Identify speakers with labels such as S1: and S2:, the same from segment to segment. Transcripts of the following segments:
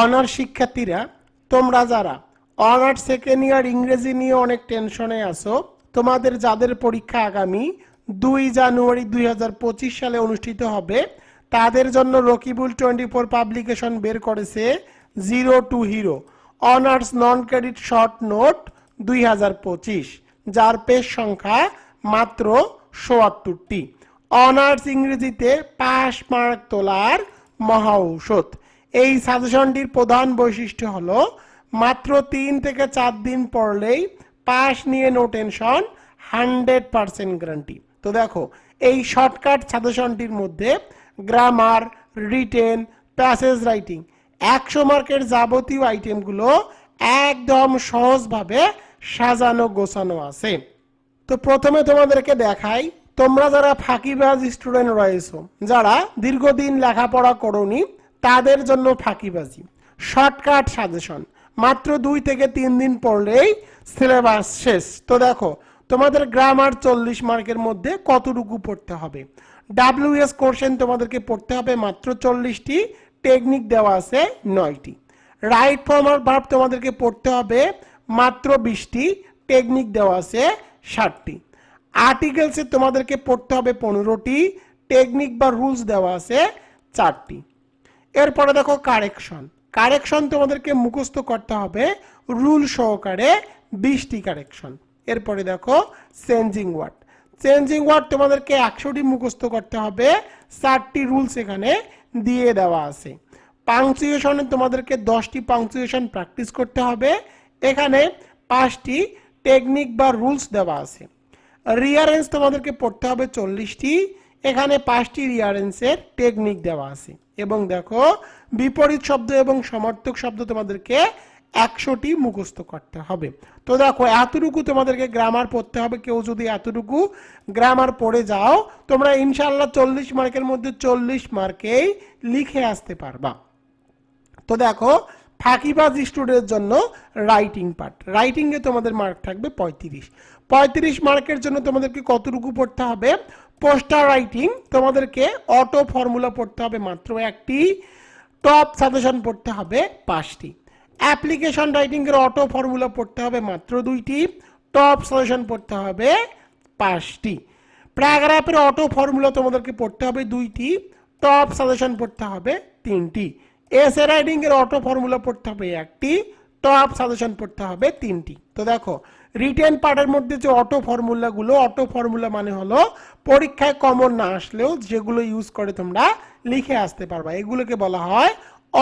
S1: Honours শিক্ষার্থীরা, তোমরা যারা অনার্স সেকেন্ড ইয়ার ইংরেজি নিয়ে অনেক টেনশনে আছো, তোমাদের যাদের পরীক্ষা আগামী দুই জানুয়ারি দুই হাজার পঁচিশ সালে অনুষ্ঠিত হবে, তাদের জন্য রকিবুল টোয়েন্টি ফোর পাবলিকেশন বের করেছে zero to hero. Honours non credit short note দুই হাজার পঁচিশ, যার পেজ সংখ্যা মাত্র সোয়াত্তরটি অনার্স ইংরেজিতে পাস মার্ক তোলার মহা ঔষধ। এই সাজেশনটির প্রধান বৈশিষ্ট্য হলো, মাত্র তিন থেকে চার দিন পড়লেই পাস নিয়ে no tension hundred percent guarantee তো দেখো, এই শর্টকাট সাজেশনটির মধ্যে গ্রামার রিটেন প্যাসেজ রাইটিং একশো মার্কের যাবতীয় আইটেমগুলো একদম সহজভাবে সাজানো, গোছানো আছে। তো প্রথমে তোমাদেরকে দেখাই, তোমরা যারা ফাঁকিবাজ স্টুডেন্ট রয়েছো, যারা দীর্ঘদিন লেখাপড়া করনি তাদের জন্য ফাঁকিবাজি। Shortcut suggestion. মাত্র দুই থেকে তিন দিন পড়লেই সিলেবাস শেষ। তো দেখো, তোমাদের গ্রামার চল্লিশ মার্কের মধ্যে কতটুকু পড়তে হবে? ডাব্লিউএস কোশ্চেন তোমাদেরকে পড়তে হবে, মাত্র চল্লিশটি। টেকনিক দেওয়া আছে, নয়টি। রাইট ফর্মাল ভার্ব তোমাদেরকে পড়তে হবে, মাত্র বিশটি। টেকনিক দেওয়া আছে, ষাটটি। আর্টিকেলসে তোমাদেরকে পড়তে হবে পনেরোটি। টেকনিক বা রুলস দেওয়া আছে, চারটি। এরপরে দেখো কারেকশন কারেকশন তোমাদেরকে মুখস্থ করতে হবে রুল সহকারে বিশটি কারেকশন এরপরে দেখো চেঞ্জিং ওয়ার্ড চেঞ্জিং ওয়ার্ড তোমাদেরকে একশোটি মুখস্থ করতে হবে চারটি রুলস এখানে দিয়ে দেওয়া আছে। পাংচুয়েশনে তোমাদেরকে দশটি পাংচুয়েশন প্র্যাকটিস করতে হবে, এখানে পাঁচটি টেকনিক বা রুলস দেওয়া আছে। রিয়ারেন্স তোমাদেরকে পড়তে হবে চল্লিশটি, এখানে পাঁচটি রিয়ারেন্সের টেকনিক দেওয়া আছে। এবং দেখো, বিপরীত শব্দ এবং সমর্থক শব্দ তোমাদেরকে একশোটি মুখস্থ করতে হবে। তো দেখো, এতটুকু তোমাদেরকে গ্রামার পড়তে হবে। কেউ যদি এতটুকু গ্রামার পড়ে যাও, তোমরা ইনশাল্লাহ চল্লিশ মার্কের মধ্যে চল্লিশ মার্কেই লিখে আসতে পারবা। তো দেখো, ফাঁকিবাজ স্টুডেন্টের জন্য রাইটিং পার্ট রাইটিংয়ে তোমাদের মার্ক থাকবে পঁয়ত্রিশ। পঁয়ত্রিশ মার্কের জন্য তোমাদেরকে কতটুকু পড়তে হবে? পোস্টার রাইটিং তোমাদেরকে অটো ফর্মুলা পড়তে হবে মাত্র একটি, টপ সাজেশন পড়তে হবে পাঁচটি। অ্যাপ্লিকেশন রাইটিংয়ের অটো ফর্মুলা পড়তে হবে মাত্র দুইটি, টপ সাজেশন পড়তে হবে পাঁচটি। প্যারাগ্রাফের অটো ফর্মুলা তোমাদেরকে পড়তে হবে দুইটি, টপ সাজেশন পড়তে হবে তিনটি। এসে রাইডিং এর অটো ফর্মুলা পড়তে হবে একটি, টপ সাজেশন পড়তে হবে তিনটি। তো দেখো রিটেন পার্টের মধ্যে যে অটো ফর্মুলাগুলো, অটো ফর্মুলা মানে হলো পরীক্ষায় কমন না আসলেও যেগুলো ইউজ করে তোমরা লিখে আসতে পারবা। এগুলোকে বলা হয়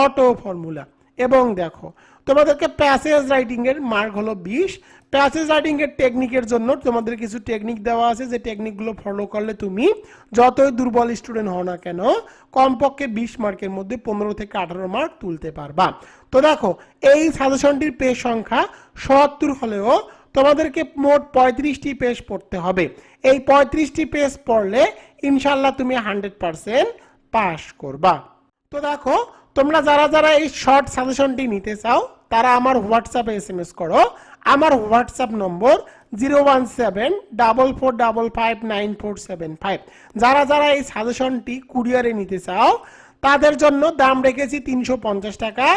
S1: অটো ফর্মুলা। এবং দেখো, তোমাদেরকে প্যাসেজ রাইটিং এর মার্ক হলো বিশ। প্যাসেজ রাইটিং এর টেকনিকের জন্য তোমাদের কিছু টেকনিক দেওয়া আছে। যে টেকনিকগুলো ফলো করলে তুমি যতই দুর্বল স্টুডেন্ট হও না কেন, কমপক্ষে বিশ মার্কের মধ্যে পনেরো থেকে আঠারো মার্ক তুলতে পারবা। তো দেখো, এই সাজেশনটির পেজ সংখ্যা সত্তর হলেও তোমাদেরকে মোট পঁয়ত্রিশটি পেজ পড়তে হবে। এই পঁয়ত্রিশটি পেজ পড়লে ইনশাল্লাহ তুমি হান্ড্রেড পারসেন্ট পাস করবা। তো দেখো, তোমরা যারা যারা এই শর্ট সাজেশনটি নিতে চাও, তারা আমার হোয়াটসঅ্যাপে এস এম এস করো। আমার WhatsApp number zero one seven, double four, double five, nine four seven five. যারা যারা এই সাজেশনটি কুরিয়ারে নিতে চাও, তাদের জন্য দাম রেখেছি তিনশো পঞ্চাশ টাকা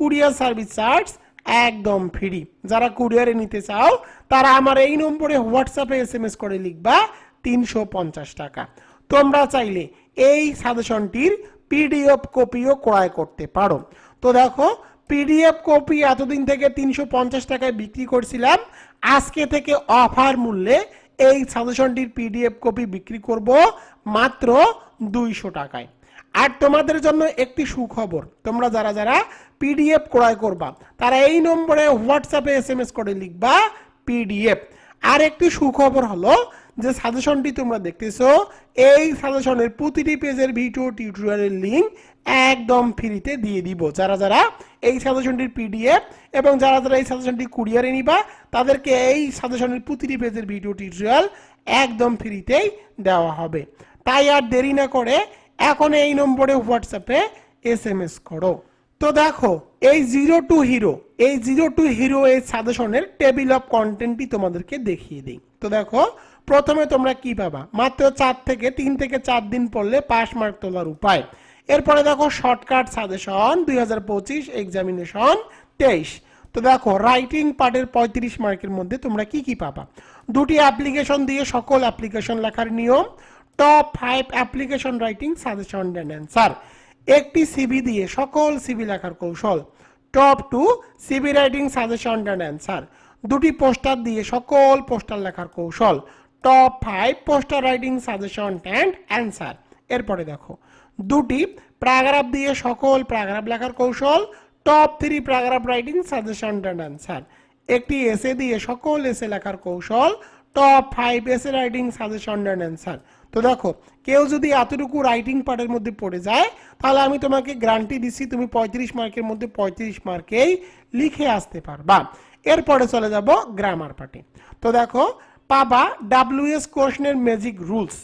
S1: কুরিয়ার সার্ভিস চার্জ একদম ফ্রি যারা কুরিয়ারে নিতে চাও, তারা আমার এই নম্বরে হোয়াটসঅ্যাপে এস এম এস করে লিখবা তিনশো পঞ্চাশ টাকা। তোমরা চাইলে এই সাজেশনটির পিডিএফ কপিও ক্রয় করতে পারো। তো দেখো পিডিএফ কপি এতদিন থেকে তিনশো পঞ্চাশ টাকায় বিক্রি করছিলাম। আজকে থেকে অফার মূল্যে এই সাজেশনটির পিডিএফ কপি বিক্রি করব মাত্র দুইশো টাকায়। আর তোমাদের জন্য একটি সুখবর। তোমরা যারা যারা পিডিএফ ক্রয় করবা, তারা এই নম্বরে হোয়াটসঅ্যাপে এস এম এস করে লিখবা পিডিএফ আর একটি সুখবর হলো যে সাজেশনটি তোমরা দেখতেছো, এই সাজেশনের প্রতিটি পেজের ভিডিও টিউটোরিয়ালের লিঙ্ক একদম ফ্রিতে দিয়ে দিব। যারা যারা এই সাজেশনটির পিডিএফ এবং যারা যারা এই সাজেশনটি কুরিয়ারে নিবা, তাদেরকে এই সাজেশনের প্রতিটি পেজের ভিডিও টিউটোরিয়াল একদম ফ্রিতেই দেওয়া হবে। তাই আর দেরি না করে এখন এই নম্বরে হোয়াটসঅ্যাপে এস এম এস করো। তো দেখো, এই জিরো টু হিরো, এই জিরো টু হিরো এই সাজেশনের টেবিল অফ কন্টেন্টটি তোমাদেরকে দেখিয়ে দিই। তো দেখো, প্রথমে তোমরা কি পাবা? মাত্র চার থেকে তিন থেকে চার দিন পড়লে পাস মার্ক তোলার উপায়। এরপরে দেখো, শর্টকাট সাজেশন, দুই হাজার পঁচিশ, এক্সামিনেশন, তেইশ। তো দেখো, রাইটিং পার্টের পঁয়ত্রিশ মার্কের মধ্যে তোমরা কি কি পাবা? দুটি অ্যাপ্লিকেশন দিয়ে সকল অ্যাপ্লিকেশন লেখার নিয়ম top five application writing suggestion and answer একটি সিবি দিয়ে সকল সিবি লেখার কৌশল। Top two CV writing suggestion and answer দুটি পোস্টার দিয়ে সকল পোস্টার লেখার কৌশল। Top five poster writing suggestion and answer এরপরে দেখো। দুটি প্যারাগ্রাফ দিয়ে সকল প্যারাগ্রাফ লেখার কৌশল। Top three paragraph writing suggestion and answer একটি এসে দিয়ে সকল এসে লেখার কৌশল। Top five essay writing suggestion and answer তো দেখো, কেউ যদি এতটুকু রাইটিং পার্টের মধ্যে পড়ে যায়, তাহলে আমি তোমাকে গ্যারান্টি দিচ্ছি তুমি পঁয়ত্রিশ মার্কের মধ্যে পঁয়ত্রিশ মার্কেই লিখে আসতে পারবা। এরপরে চলে যাব গ্রামার পার্টে তো দেখো, পাবা ডাব্লিউএস কোশ্চেনের magic rules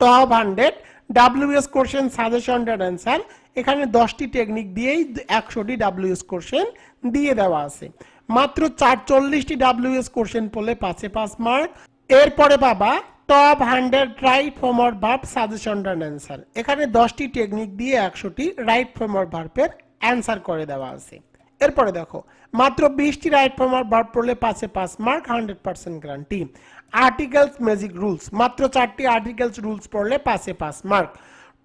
S1: top hundred WH question suggestion and answer এখানে দশটি টেকনিক দিয়েই একশোটি ডাব্লিউএস কোশ্চেন দিয়ে দেওয়া আছে। মাত্র চারচল্লিশটি ডাব্লিউএস কোশ্চেন পড়লে পাঁচে পাঁচ মার্ক এরপরে বাবা top hundred right form of verb suggestion answer এখানে দশটি টেকনিক দিয়ে একশোটি রাইট ফর্মার ভার্বের অ্যান্সার করে দেওয়া আছে। এরপরে দেখো, মাত্র বিশটি রাইট ফর্মার ভার্ব পড়লে পাঁচে পাঁচ mark hundred percent guarantee articles magic rules মাত্র চারটি আর্টিকেলস রুলস পড়লে পাঁচে পাঁচ mark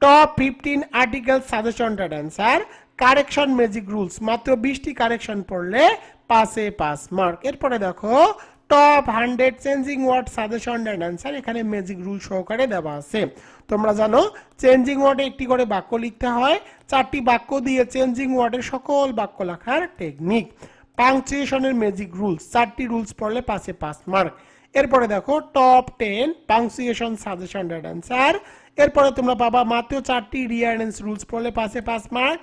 S1: top fifteen articles suggestion and answer correction magic rules মাত্র বিশটি কারেকশন পড়লে পাঁচে পাঁচ মার্ক এরপরে দেখো top hundred changing word suggestion and answer এখানে ম্যাজিক রুল সহকারে দেওয়া আছে। তোমরা জানো চেঞ্জিং ওয়ার্ডে একটি করে বাক্য লিখতে হয়, চারটি বাক্য দিয়ে চেঞ্জিং ওয়ার্ডের সকল বাক্য লেখার টেকনিক পাংচুয়েশনের ম্যাজিক রুলস চারটি রুলস পড়লে পাঁচে পাঁচ মার্ক এরপরে দেখো top ten punctuation suggestion and answer এরপরে তোমরা পাবা মাত্র চারটি রিয়ারেন্স রুলস পড়লে পাঁচে পাঁচ মার্ক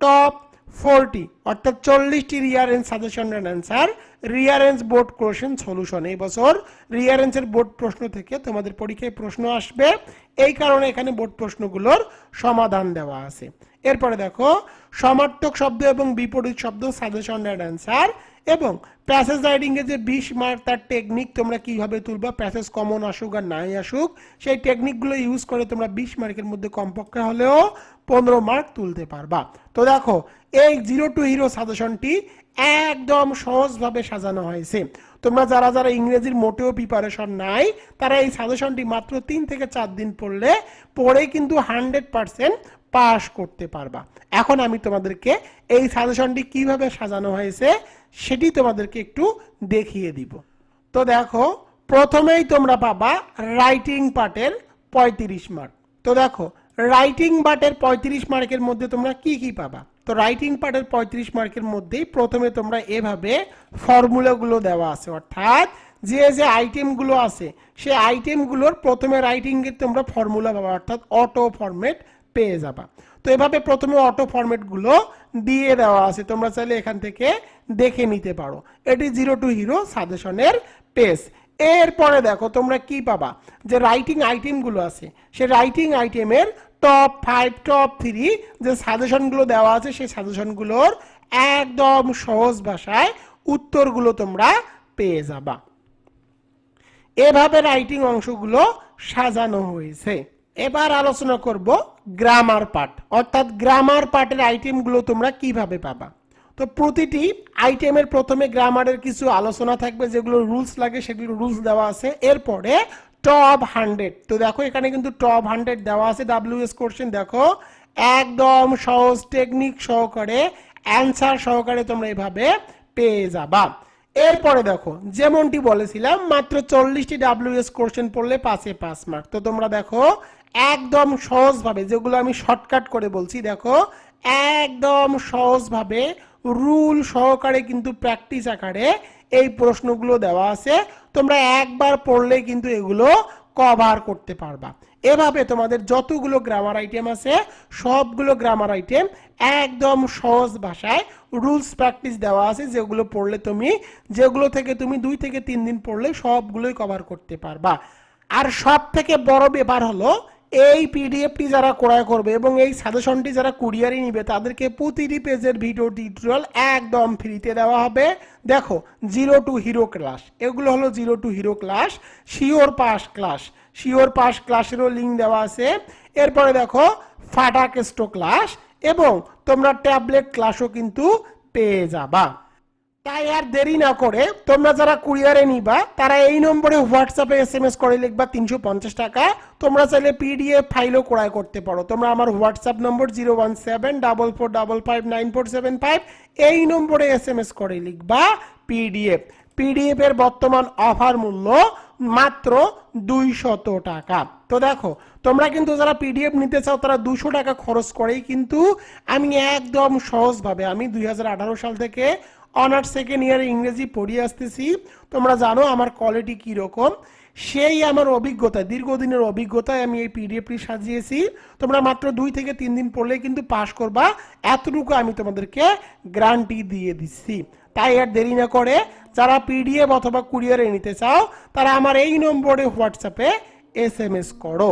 S1: টপ ফোরটি অর্থাৎ চল্লিশটি rearrange suggestion and answer rearrange board question solution এই বছর রিয়ারেন্সের বোর্ড প্রশ্ন থেকে তোমাদের পরীক্ষায় প্রশ্ন আসবে। এই কারণে এখানে বোর্ড প্রশ্নগুলোর সমাধান দেওয়া আছে। এরপরে দেখো, সমার্থক শব্দ এবং বিপরীত শব্দ সাজেশন অ্যান্সার এবং প্যাসেজ রাইডিংয়ে যে বিশ মার্ক তার টেকনিক তোমরা কীভাবে তুলবা? প্যাসেজ কমন আসুক আর নাই আসুক, সেই টেকনিকগুলো ইউজ করে তোমরা বিশ মার্কের মধ্যে কমপক্ষে হলেও পনেরো মার্ক তুলতে পারবা। তো দেখো, এই জিরো টু হিরো সাজেশনটি একদম সহজভাবে সাজানো হয়েছে। তোমরা যারা যারা ইংরেজির মোটেও প্রিপারেশন নাই, তারা এই সাজেশনটি মাত্র তিন থেকে চার দিন পড়লে পড়ে কিন্তু হান্ড্রেড পারসেন্ট পাস করতে পারবা। এখন আমি তোমাদেরকে এই সাজেশনটি কীভাবে সাজানো হয়েছে সেটি তোমাদেরকে একটু দেখিয়ে দিব। তো দেখো, প্রথমেই তোমরা পাবা রাইটিং পার্টের পঁয়ত্রিশ মার্ক তো দেখো রাইটিং পার্টের পঁয়ত্রিশ মার্কের মধ্যে তোমরা কি কি পাবা? তো রাইটিং পার্টের পঁয়ত্রিশ মার্কের মধ্যেই প্রথমে তোমরা এভাবে ফর্মুলাগুলো দেওয়া আছে। অর্থাৎ যে যে আইটেমগুলো আছে, সেই আইটেমগুলোর প্রথমে রাইটিংয়ে তোমরা ফর্মুলা পাবা। অর্থাৎ অটো ফরম্যাট পেয়ে যাবা। তো এভাবে প্রথমে অটো ফরম্যাটগুলো দিয়ে দেওয়া আছে। তোমরা চাইলে এখান থেকে দেখে নিতে পারো। এটি জিরো টু হিরো সাজেশনের পেজ এরপরে দেখো তোমরা কি পাবা? যে রাইটিং আইটেমগুলো আছে, সে রাইটিং আইটেমের টপ ফাইভ টপ থ্রি যে সাজেশনগুলো দেওয়া আছে, সেই সাজেশনগুলোর একদম সহজ ভাষায় উত্তরগুলো তোমরা পেয়ে যাবা। এভাবে রাইটিং অংশগুলো সাজানো হয়েছে। এবার আলোচনা করব গ্রামার পার্ট অর্থাৎ গ্রামার পার্টের আইটেমগুলো তোমরা কীভাবে পাবা? তো প্রতিটি আইটেমের প্রথমে গ্রামারের কিছু আলোচনা থাকবে, যেগুলো রুলস লাগে সেগুলো রুলস দেওয়া আছে। এরপরে টপ হান্ড্রেড তো দেখো, এখানে কিন্তু টপ হান্ড্রেড দেওয়া আছে ডাব্লিউএস কোশ্চেন দেখো। একদম সহজ টেকনিক সহকারে অ্যান্সার সহকারে তোমরা এভাবে পেয়ে যাবা। এরপরে দেখো, যেমনটি বলেছিলাম, মাত্র চল্লিশটি ডাব্লিউএস কোশ্চেন পড়লে পাঁচে পাঁচ মার্ক তো তোমরা দেখো একদম সহজভাবে, যেগুলো আমি শর্টকাট করে বলছি, দেখো, একদম সহজভাবে রুল সহকারে কিন্তু প্র্যাকটিস আকারে এই প্রশ্নগুলো দেওয়া আছে। তোমরা একবার পড়লে কিন্তু এগুলো কভার করতে পারবা। এভাবে তোমাদের যতগুলো গ্রামার আইটেম আছে, সবগুলো গ্রামার আইটেম একদম সহজ ভাষায় রুলস প্র্যাকটিস দেওয়া আছে, যেগুলো পড়লে তুমি, যেগুলো থেকে তুমি দুই থেকে তিন দিন পড়লে সবগুলোই কভার করতে পারবা। আর সব থেকে বড় ব্যাপার হলো এই পিডিএফটি যারা ক্রয় করবে এবং এই সাজেশনটি যারা কুরিয়ারে নিবে, তাদেরকে প্রতিটি পেজের ভিডিও টিউটোরিয়াল একদম ফ্রিতে দেওয়া হবে। দেখো জিরো টু হিরো ক্লাস এগুলো হলো zero to hero class sure pass class sure pass ক্লাসেরও link দেওয়া আছে। এরপরে দেখো ফাটা কেস্টো ক্লাস এবং তোমরা ট্যাবলেট ক্লাসও কিন্তু পেয়ে যাবা। তাই আর দেরি না করে তোমরা যারা কুরিয়ারে নিবা, তারা এই নম্বরে হোয়াটসঅ্যাপে এস এম এস করে লিখবা তিনশো পঞ্চাশ টাকা। তোমরা চাইলে পিডিএফ ফাইলও ক্রয় করতে পারো। তোমরা আমার WhatsApp number zero one seven double four double five nine four seven five এই নম্বরে এস এম এস করে লিখবা পিডিএফ। পিডিএফ এর বর্তমান অফার মূল্য মাত্র দুইশত টাকা। তো দেখো, তোমরা কিন্তু যারা পিডিএফ নিতে চাও, তারা দুশো টাকা খরচ করেই কিন্তু আমি একদম সহজভাবে আমি দুই হাজার আঠারো সাল থেকে অনার্স সেকেন্ড ইয়ারে ইংরেজি পড়িয়ে আসতেছি। তোমরা জানো আমার কোয়ালিটি কীরকম। সেই আমার অভিজ্ঞতা, দীর্ঘদিনের অভিজ্ঞতায় আমি এই পিডিএফটি সাজিয়েছি। তোমরা মাত্র দুই থেকে তিন দিন পড়লে কিন্তু পাশ করবা। এতটুকু আমি তোমাদেরকে গ্যারান্টি দিয়ে দিচ্ছি। তাই আর দেরি না করে যারা পিডিএফ অথবা কুরিয়ারে নিতে চাও, তারা আমার এই নম্বরে হোয়াটসঅ্যাপে এস এম এস করো।